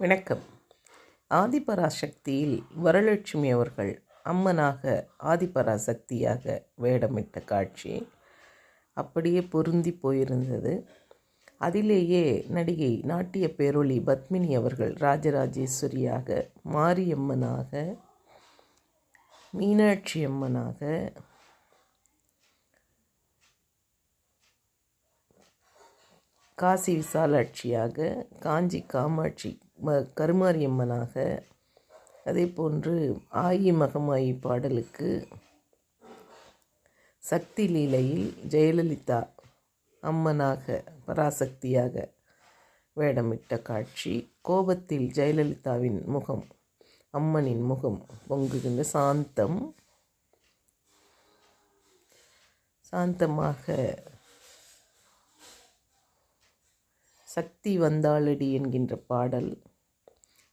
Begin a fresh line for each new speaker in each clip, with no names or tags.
வணக்கம். ஆதிபராசக்தியில் வரலட்சுமி அவர்கள் அம்மனாக ஆதிபராசக்தியாக வேடமிட்ட காட்சி அப்படியே பொருந்தி போயிருந்தது. அதிலேயே நடிகை நாட்டிய பேரொளி பத்மினி அவர்கள் ராஜராஜேஸ்வரியாக மாரியம்மனாக மீனாட்சி அம்மனாக காசி விசாலாட்சியாக காஞ்சி காமாட்சி கருமாரியம்மனாக அதே போன்று ஆயி மகமாயி பாடலுக்கு சக்தி லீலையில் ஜெயலலிதா அம்மனாக பராசக்தியாக வேடமிட்ட காட்சி கோபத்தில் ஜெயலலிதாவின் முகம் அம்மனின் முகம் பொங்குகின்ற சாந்தம். சாந்தமாக சக்தி வந்தாளடி என்கின்ற பாடல்.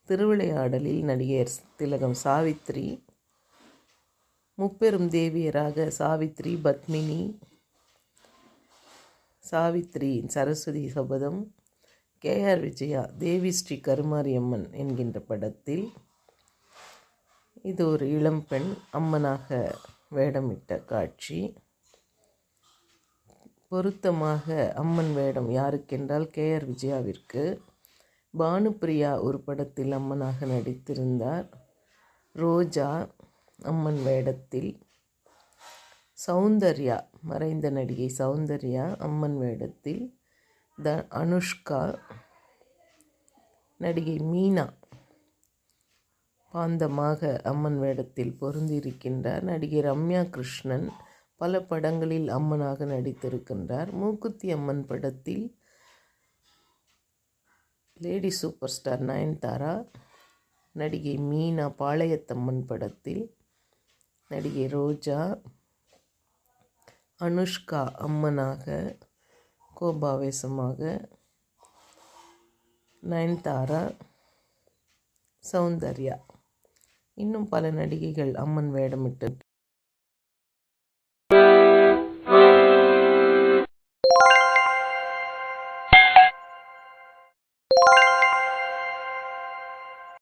திருவிளையாடலில் நடிகர் திலகம் சாவித்ரி முப்பெரும் தேவியராக சாவித்ரி பத்மினி சாவித்ரி சரஸ்வதி சபதம் கே ஆர் விஜயா தேவி ஸ்ரீ கருமாரியம்மன் என்கின்ற படத்தில் இது ஒரு இளம்பெண் அம்மனாக வேடமிட்ட காட்சி. பொருத்தமாக அம்மன் வேடம் யாருக்கென்றால் கே ஆர் விஜயாவிற்கு. பானுப்பிரியா ஒரு படத்தில் அம்மனாக நடித்திருந்தார். ரோஜா அம்மன் வேடத்தில். சௌந்தர்யா மறைந்த நடிகை சௌந்தர்யா அம்மன் வேடத்தில். த அனுஷ்கா நடிகை மீனா பாந்தமாக அம்மன் வேடத்தில் பொருந்தியிருக்கின்றார். நடிகை ரம்யா கிருஷ்ணன் பல படங்களில் அம்மனாக நடித்திருக்கின்றார். மூக்குத்தி அம்மன் படத்தில் லேடி சூப்பர் ஸ்டார் நயன்தாரா நடிகை மீனா பாளையத்தம்மன் படத்தில் நடிகை ரோஜா அனுஷ்கா அம்மனாக கோபாவேசமாக நயன்தாரா சௌந்தர்யா. இன்னும் பல நடிகைகள் அம்மன் வேடமிட்டு